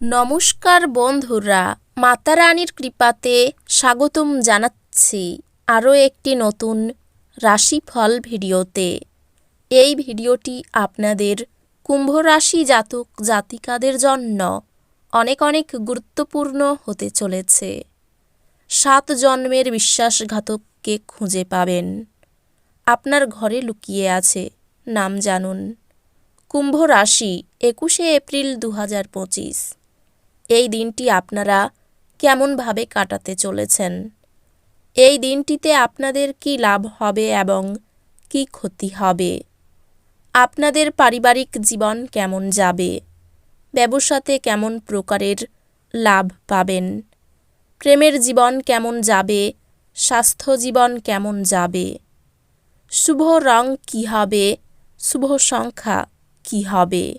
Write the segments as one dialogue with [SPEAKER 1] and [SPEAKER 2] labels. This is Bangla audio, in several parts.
[SPEAKER 1] নমস্কার বন্ধুরা, মাতা রানীর কৃপাতে স্বাগতম জানাচ্ছি আরও একটি নতুন রাশিফল ভিডিওতে। এই ভিডিওটি আপনাদের কুম্ভ রাশি জাতক জাতিকাদের জন্য অনেক অনেক গুরুত্বপূর্ণ হতে চলেছে। সাত জন্মের বিশ্বাসঘাতককে খুঁজে পাবেন। আপনার ঘরে লুকিয়ে আছে, নাম জানুন। কুম্ভ রাশি একুশে এপ্রিল দু হাজার পঁচিশ। এই দিনটি আপনারা কেমনভাবে কাটাতে চলেছেন? এই দিনটিতে আপনাদের কি লাভ হবে এবং কি ক্ষতি হবে? আপনাদের পারিবারিক জীবন কেমন যাবে? ব্যবসাতে কেমন প্রকারের লাভ পাবেন? প্রেমের জীবন কেমন যাবে? স্বাস্থ্য জীবন কেমন যাবে? শুভ রং কী হবে? শুভ সংখ্যা কী হবে?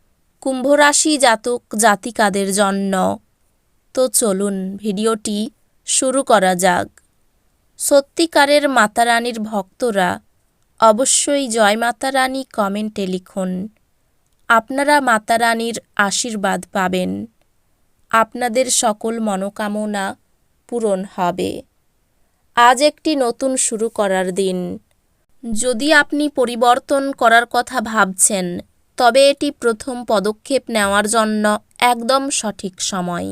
[SPEAKER 1] কুম্ভ রাশি জাতক জাতিকাদের জন্য। তো চলুন ভিডিওটি শুরু করা যাক। সত্যিকারের মাতারানীর ভক্তরা অবশ্যই জয় মাতা রানী কমেন্টে লিখুন। আপনারা মাতারানীর আশীর্বাদ পাবেন। আপনাদের সকল মনোকামনা পূরণ হবে। আজ একটি নতুন শুরু করার দিন। যদি আপনি পরিবর্তন করার কথা ভাবছেন তবে এটি প্রথম পদক্ষেপ নেওয়ার জন্য একদম সঠিক সময়।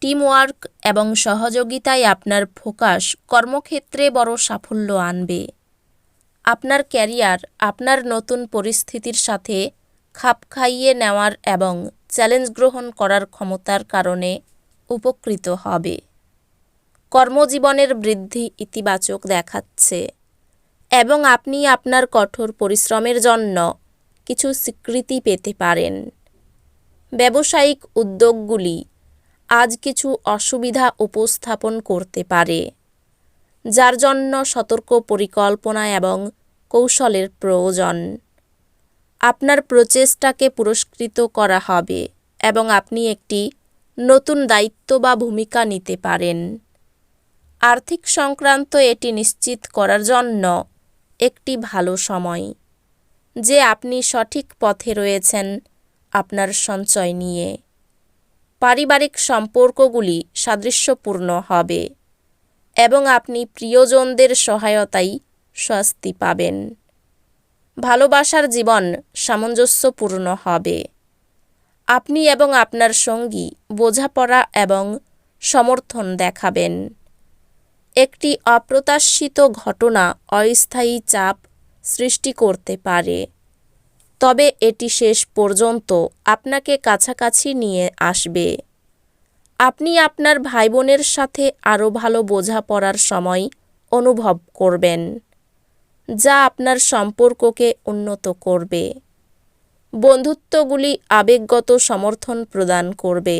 [SPEAKER 1] টিমওয়ার্ক এবং সহযোগিতায় আপনার ফোকাস কর্মক্ষেত্রে বড় সাফল্য আনবে। আপনার ক্যারিয়ার আপনার নতুন পরিস্থিতির সাথে খাপ খাইয়ে নেওয়ার এবং চ্যালেঞ্জ গ্রহণ করার ক্ষমতার কারণে উপকৃত হবে। কর্মজীবনের বৃদ্ধি ইতিবাচক দেখাচ্ছে এবং আপনি আপনার কঠোর পরিশ্রমের জন্য কিছু স্বীকৃতি পেতে পারেন। ব্যবসায়িক উদ্যোগগুলি আজ কিছু অসুবিধা উপস্থাপন করতে পারে, যার জন্য সতর্ক পরিকল্পনা এবং কৌশলের প্রয়োজন। আপনার প্রচেষ্টাকে পুরস্কৃত করা হবে এবং আপনি একটি নতুন দায়িত্ব বা ভূমিকা নিতে পারেন। আর্থিক সংক্রান্ত এটি নিশ্চিত করার জন্য একটি ভালো সময়। যে আপনি সঠিক পথে রয়েছেন আপনার সঞ্চয় নিয়ে। পারিবারিক সম্পর্কগুলি সাদৃশ্যপূর্ণ হবে এবং আপনি প্রিয়জনদের সহায়তাই স্বস্তি পাবেন। ভালোবাসার জীবন সামঞ্জস্যপূর্ণ হবে। আপনি এবং আপনার সঙ্গী বোঝাপড়া এবং সমর্থন দেখাবেন। একটি অপ্রত্যাশিত ঘটনা অস্থায়ী চাপ সৃষ্টি করতে পারে। তবে এটি শেষ পর্যন্ত আপনাকে কাছাকাছি নিয়ে আসবে। আপনি আপনার ভাই বোনের সাথে আরও ভালো বোঝাপড়ার সময় অনুভব করবেন, যা আপনার সম্পর্ককে উন্নত করবে। বন্ধুত্বগুলি আবেগগত সমর্থন প্রদান করবে।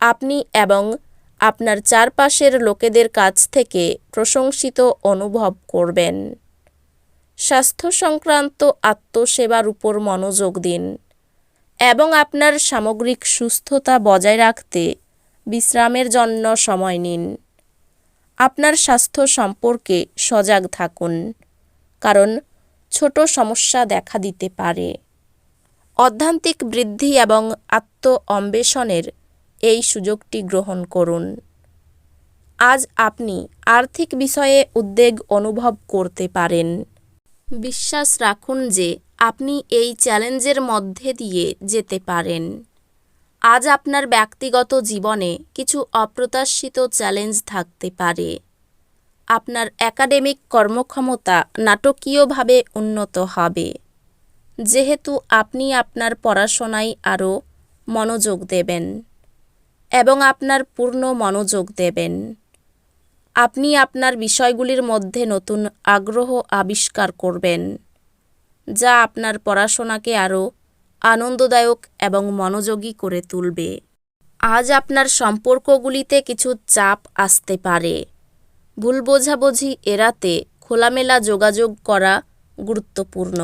[SPEAKER 1] আপনি এবং আপনার চারপাশের লোকেদের কাছ থেকে প্রশংসিত অনুভব করবেন। স্বাস্থ্য সংক্রান্ত আত্মসেবার উপর মনোযোগ দিন এবং আপনার সামগ্রিক সুস্থতা বজায় রাখতে বিশ্রামের জন্য সময় নিন। আপনার স্বাস্থ্য সম্পর্কে সজাগ থাকুন, কারণ ছোট সমস্যা দেখা দিতে পারে। অধ্যান্তিক বৃদ্ধি এবং আত্ম অন্বেষণের এই সুযোগটি গ্রহণ করুন। আজ আপনি আর্থিক বিষয়ে উদ্বেগ অনুভব করতে পারেন। বিশ্বাস রাখুন যে আপনি এই চ্যালেঞ্জের মধ্যে দিয়ে যেতে পারেন। আজ আপনার ব্যক্তিগত জীবনে কিছু অপ্রত্যাশিত চ্যালেঞ্জ থাকতে পারে। আপনার একাডেমিক কর্মক্ষমতা নাটকীয়ভাবে উন্নত হবে। যেহেতু আপনি আপনার পড়াশোনায় আরও মনোযোগ দেবেন এবং আপনার পূর্ণ মনোযোগ দেবেন। আপনি আপনার বিষয়গুলির মধ্যে নতুন আগ্রহ আবিষ্কার করবেন, যা আপনার পড়াশোনাকে আরও আনন্দদায়ক এবং মনোযোগী করে তুলবে। আজ আপনার সম্পর্কগুলিতে কিছু চাপ আসতে পারে। ভুল বোঝাবুঝি এড়াতে খোলামেলা যোগাযোগ করা গুরুত্বপূর্ণ।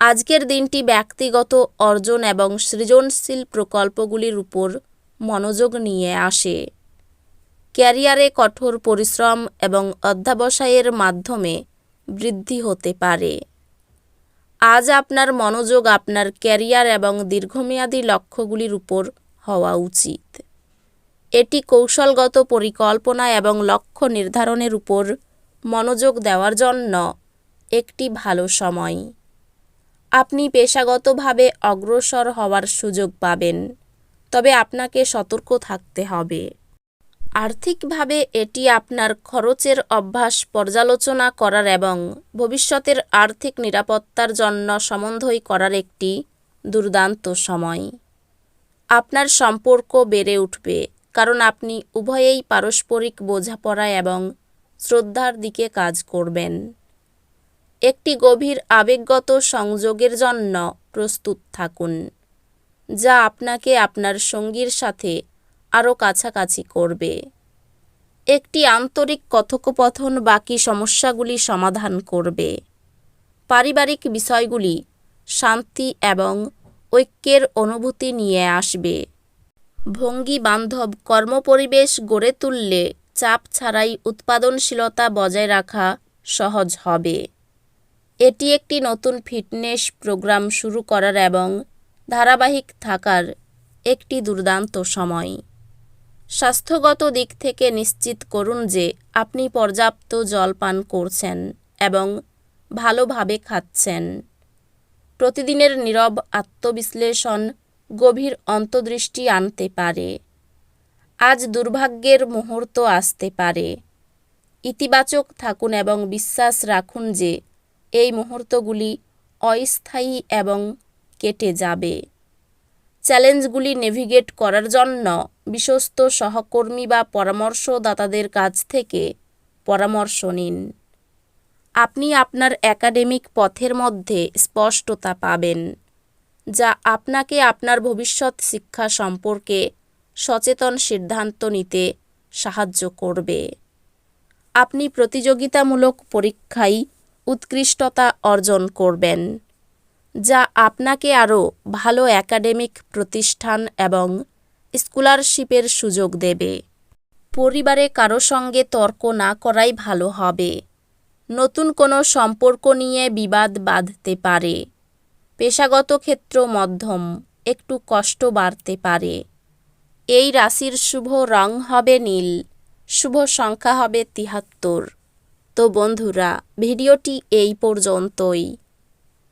[SPEAKER 1] আজকের দিনটি ব্যক্তিগত অর্জন এবং সৃজনশীল প্রকল্পগুলির উপর মনোযোগ নিয়ে আসে। ক্যারিয়ারে কঠোর পরিশ্রম এবং অধ্যাবসায়ের মাধ্যমে বৃদ্ধি হতে পারে। আজ আপনার মনোযোগ আপনার ক্যারিয়ার এবং দীর্ঘমেয়াদী লক্ষ্যগুলির উপর হওয়া উচিত। এটি কৌশলগত পরিকল্পনা এবং লক্ষ্য নির্ধারণের উপর মনোযোগ দেওয়ার জন্য একটি ভালো সময়। আপনি পেশাগতভাবে অগ্রসর হওয়ার সুযোগ পাবেন, তবে আপনাকে সতর্ক থাকতে হবে। আর্থিকভাবে এটি আপনার খরচের অভ্যাস পর্যালোচনা করার এবং ভবিষ্যতের আর্থিক নিরাপত্তার জন্য সমন্বয় করার একটি দুর্দান্ত সময়। আপনার সম্পর্ক বেড়ে উঠবে, কারণ আপনি উভয়েই পারস্পরিক বোঝাপড়া এবং শ্রদ্ধার দিকে কাজ করবেন। একটি গভীর আবেগগত সংযোগের জন্য প্রস্তুত থাকুন, যা আপনাকে আপনার সঙ্গীর সাথে আরও কাছাকাছি করবে। একটি আন্তরিক কথোপকথন বাকি সমস্যাগুলি সমাধান করবে। পারিবারিক বিষয়গুলি শান্তি এবং ঐক্যের অনুভূতি নিয়ে আসবে। ভঙ্গি বান্ধব কর্মপরিবেশ গড়ে তুললে চাপ ছাড়াই উৎপাদনশীলতা বজায় রাখা সহজ হবে। এটি একটি নতুন ফিটনেস প্রোগ্রাম শুরু করার এবং ধারাবাহিক থাকার একটি দুর্দান্ত সময়। স্বাস্থ্যগত দিক থেকে নিশ্চিত করুন যে আপনি পর্যাপ্ত জল পান করছেন এবং ভালোভাবে খাচ্ছেন। প্রতিদিনের নীরব আত্মবিশ্লেষণ গভীর অন্তর্দৃষ্টি আনতে পারে। আজ দুর্ভাগ্যের মুহূর্ত আসতে পারে। ইতিবাচক থাকুন এবং বিশ্বাস রাখুন যে এই মুহূর্তগুলি অস্থায়ী এবং কেটে যাবে। চ্যালেঞ্জগুলি নেভিগেট করার জন্য বিশ্বস্ত সহকর্মী বা পরামর্শদাতাদের কাছ থেকে পরামর্শ নিন। আপনি আপনার একাডেমিক পথের মধ্যে স্পষ্টতা পাবেন, যা আপনাকে আপনার ভবিষ্যৎ শিক্ষা সম্পর্কে সচেতন সিদ্ধান্ত নিতে সাহায্য করবে। আপনি প্রতিযোগিতামূলক পরীক্ষায় উৎকৃষ্টতা অর্জন করবেন। যা আপনাকে আরও ভালো একাডেমিক প্রতিষ্ঠান এবং স্কলারশিপের সুযোগ দেবে। পরিবারে কারও সঙ্গে তর্ক না করাই ভালো হবে। নতুন কোনো সম্পর্ক নিয়ে বিবাদ বাঁধতে পারে। পেশাগত ক্ষেত্র মধ্যম, একটু কষ্ট বাড়তে পারে। এই রাশির শুভ রং হবে নীল, শুভ সংখ্যা হবে তিহাত্তর। তো বন্ধুরা, ভিডিওটি এই পর্যন্তই।